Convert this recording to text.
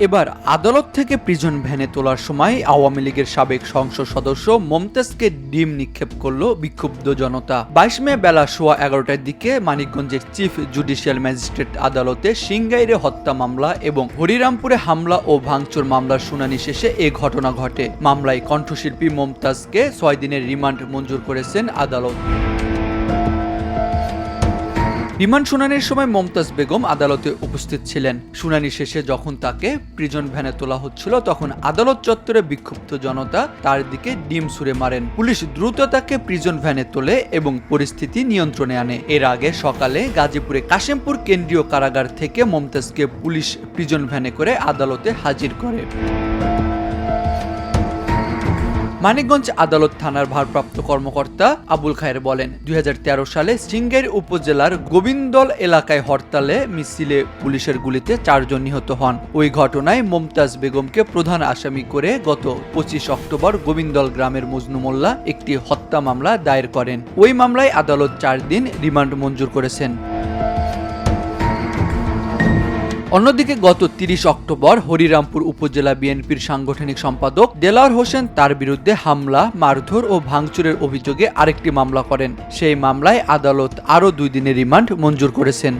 এবার আদালত থেকে প্রিজন ভ্যানে তোলার সময় আওয়ামী লীগের সাবেক সংসদ সদস্য মমতাজকে ডিম নিক্ষেপ করল বিক্ষুব্ধ জনতা। বাইশ মে বেলা সোয়া এগারোটার দিকে মানিকগঞ্জের চিফ জুডিশিয়াল ম্যাজিস্ট্রেট আদালতে সিংগাইরে হত্যা মামলা এবং হরিরামপুরে হামলা ও ভাঙচুর মামলার শুনানি শেষে এ ঘটনা ঘটে। মামলায় কণ্ঠশিল্পী মমতাজকে ছয় দিনের রিমান্ড মঞ্জুর করেছেন আদালত। রিমান্ড শুনানির সময় মমতাজ বেগম আদালতে উপস্থিত ছিলেন। শুনানি শেষে যখন তাকে প্রিজন ভ্যানে তোলা হচ্ছিল, তখন আদালত চত্বরে বিক্ষুব্ধ জনতা তার দিকে ডিম ছুড়ে মারেন। পুলিশ দ্রুত তাকে প্রিজন ভ্যানে তোলে এবং পরিস্থিতি নিয়ন্ত্রণে আনে। এর আগে সকালে গাজীপুরে কাশিমপুর কেন্দ্রীয় কারাগার থেকে মমতাজকে পুলিশ প্রিজন ভ্যানে করে আদালতে হাজির করে। মানিকগঞ্জ আদালত থানার ভারপ্রাপ্ত কর্মকর্তা আবুল খায়ের বলেন, দুই হাজার তেরো সালে সিঙ্গের উপজেলার গোবিন্দল এলাকায় হরতালে মিছিলে পুলিশের গুলিতে চারজন নিহত হন। ওই ঘটনায় মমতাজ বেগমকে প্রধান আসামি করে গত পঁচিশ অক্টোবর গোবিন্দল গ্রামের মজনু মোল্লা একটি হত্যা মামলা দায়ের করেন। ওই মামলায় আদালত চার দিন রিমান্ড মঞ্জুর করেছেন। অন্যদিকে গত তিরিশ অক্টোবর হরিরামপুর উপজেলা বিএনপির সাংগঠনিক সম্পাদক দেলার হোসেন তার বিরুদ্ধে হামলা, মারধর ও ভাঙচুরের অভিযোগে আরেকটি মামলা করেন। সেই মামলায় আদালত আরও দুই দিনের রিমান্ড মঞ্জুর করেছেন।